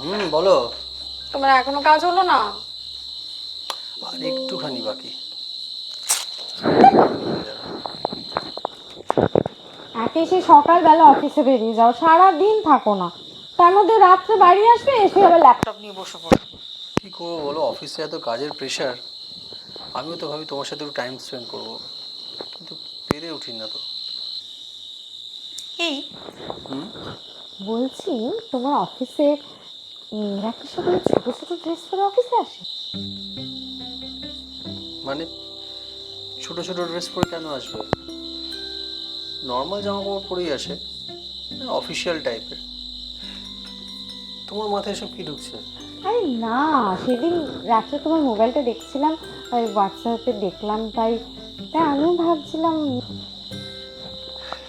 হুম বলো। তোমার এখনও কাজ হলো না? আর একটুখানি বাকি। একে সে সকালবেলা অফিসে বেরিয়ে যাও সারা দিন থাকো না। তার মধ্যে রাত্রে বাড়ি আসবে এসে আবার ল্যাপটপ নিয়ে বসে পড়ো কি করব বলো? অফিসে এত কাজের প্রেশার আমিও তো ভাবি তোমার সাথে একটু টাইম স্পেন্ড করব। কিন্তু পেরে উঠি না তো। এই হুম? বলছি তোমার অফিসে মেয়েরা কি সব ওই ছোট ছোট ড্রেস পরে অফিসে আসে? মানে ছোট ছোট ড্রেস পরে কেন আসবে? নর্মাল জামা কাপড় পরেই আসে। অফিসিয়াল টাইপের তোমার মাথায় সব কি ঢুকছে? আরে না সেদিন রাত্রে তোমার মোবাইলটা দেখছিলাম ওই হোয়াটসঅ্যাপে দেখলাম তাই। তাই আমিও ভাবছিলাম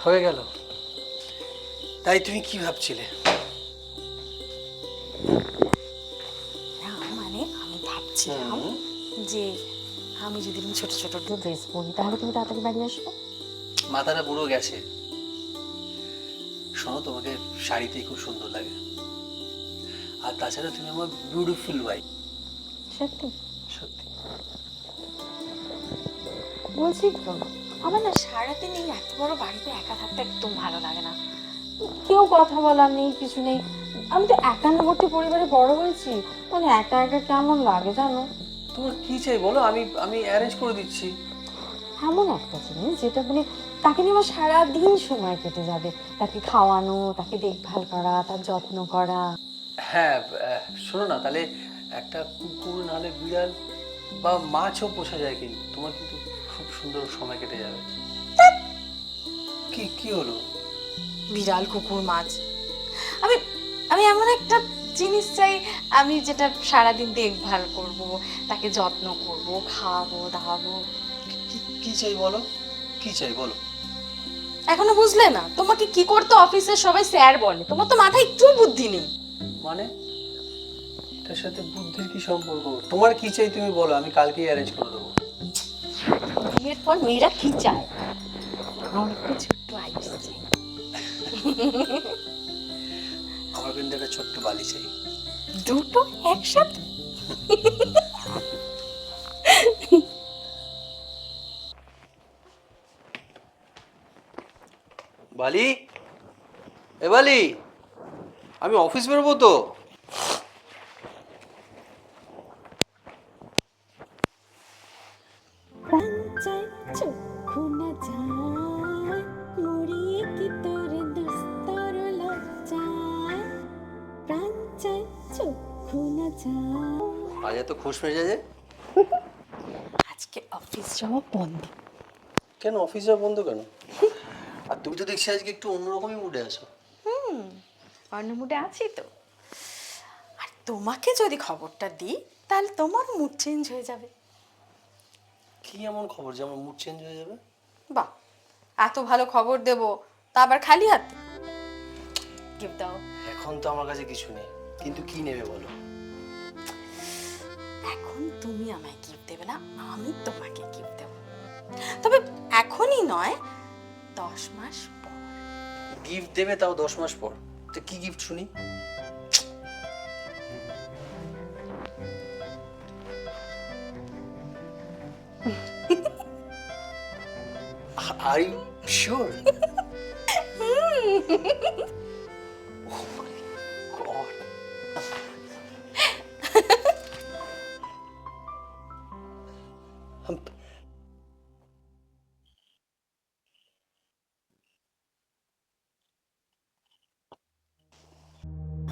হয়ে গেল। তাই তুমি কি ভাবছিলে? না মানে আমি ভাবছিলাম যে আমি যদি এরকম ছোট ছোট ড্রেস পরি তাহলে তুমি তাড়াতাড়ি বাড়ি আসবে? মাথাটা পুরো গেছে। শোনো তোমাকে শাড়িতেই খুব সুন্দর লাগে। আর তাছাড়া তুমি আমার বিউটিফুল ওয়াইফ সত্যি? সত্যি। বলছি তো আমার না সারাদিন এই এত বড় বাড়িতে একা থাকতে একদম ভালো লাগে না। কেউ কথা বলার নেই কিছু নেই। আমি তো একান্নবর্তী পরিবারে বড় হয়েছি। মানে একা একা কেমন লাগে জানো? তোমার কি চাই বলো? আমি আমি অ্যারেঞ্জ করে দিচ্ছি। এমন একটা জিনিস যেটা মানে তাকে নিয়ে আমার সারাদিন সময় কেটে যাবে। তাকে খাওয়ানো তাকে দেখভাল করা তার যত্ন করা। হ্যাঁ শোনো না তাহলে একটা কুকুর নাহলে বিড়াল বা মাছও পোষা যায় কিন্তু। তোমার কিন্তু খুব সুন্দর সময় কেটে যাবে। কি কি হলো? বিড়াল কুকুর মাছ। আমি আমি এমন একটা জিনিস চাই আমি যেটা সারাদিন দেখভাল করব তাকে যত্ন করব খাওয়াবো দাওয়াবো। কি কি চাই বলো? কি চাই বলো? এখনও বুঝলে না? তোমাকে কি করতে অফিসের সবাই স্যার বলে? তোমার তো মাথায় একটু বুদ্ধি নেই। মানে? এটার সাথে বুদ্ধির কি সম্পর্ক? তোমার কি চাই তুমি বলো আমি কালকেই অ্যারেঞ্জ করে দেবো। বিয়ের পর মেয়েরা কি চায়? আমার একটা ছোট্ট আইস চাই। আমার কিন্তু একটা ছোট্ট বালি চাই। দুটো একসাথে? বালি? এ বালি? আমি অফিস বেরোবো তো। আজ এত খুশ মেজাজে আজকে অফিস যাওয়া বন্ধ। কেন অফিস যাওয়া বন্ধ কেন? আর তুমি তো দেখছি আজকে একটু অন্যরকমই মুডে আছো। অন্য মুডে আছি তো। আর তোমাকে যদি খবরটা দিই তাহলে তোমার মুড চেঞ্জ হয়ে যাবে। কি এমন খবর যে আমার মুড চেঞ্জ হয়ে যাবে? বাহ এত ভালো খবর দেব তা আবার খালি হাতে। গিফট দাও। এখন তো আমার কাছে কিছু নেই কিন্তু কি নেবে বলো? এখন তুমি আমায় গিফট দেবে না আমি তোমাকে গিফট দেব। তবে এখনই নয় দশ মাস পর। গিফট দেবে তাও দশ মাস পর? তো কি গিফট শুনি? আর ইউ শিওর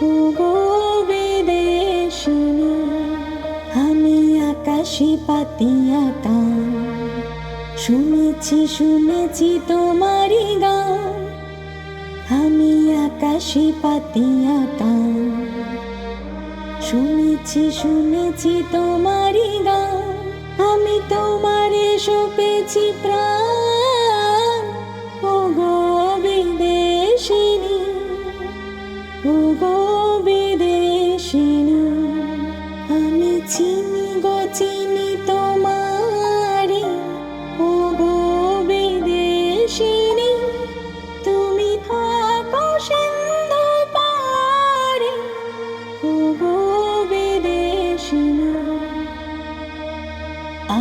গোবিদেশনা আমি আকাশে পাতিয়া গান। শুনেছি শুনেছি তোমারি গান। আমি আকাশে পাতিয়া গান। শুনেছি শুনেছি তোমারি গান। আমি তোমারে সপেছি প্রাণ।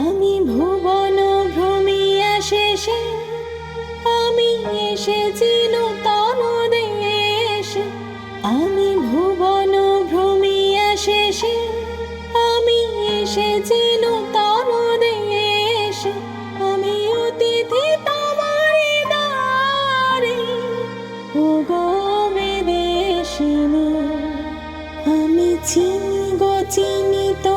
আমি ভুবন ভ্রমিয়া শেষে, আমি এসেছি নূতন দেশে। আমি ভুবন ভ্রমিয়া শেষে, আমি এসেছি নূতন দেশে। আমি অতিথি তোমার দ্বারে ও গো আমি চিনি গো চিনি তোমারে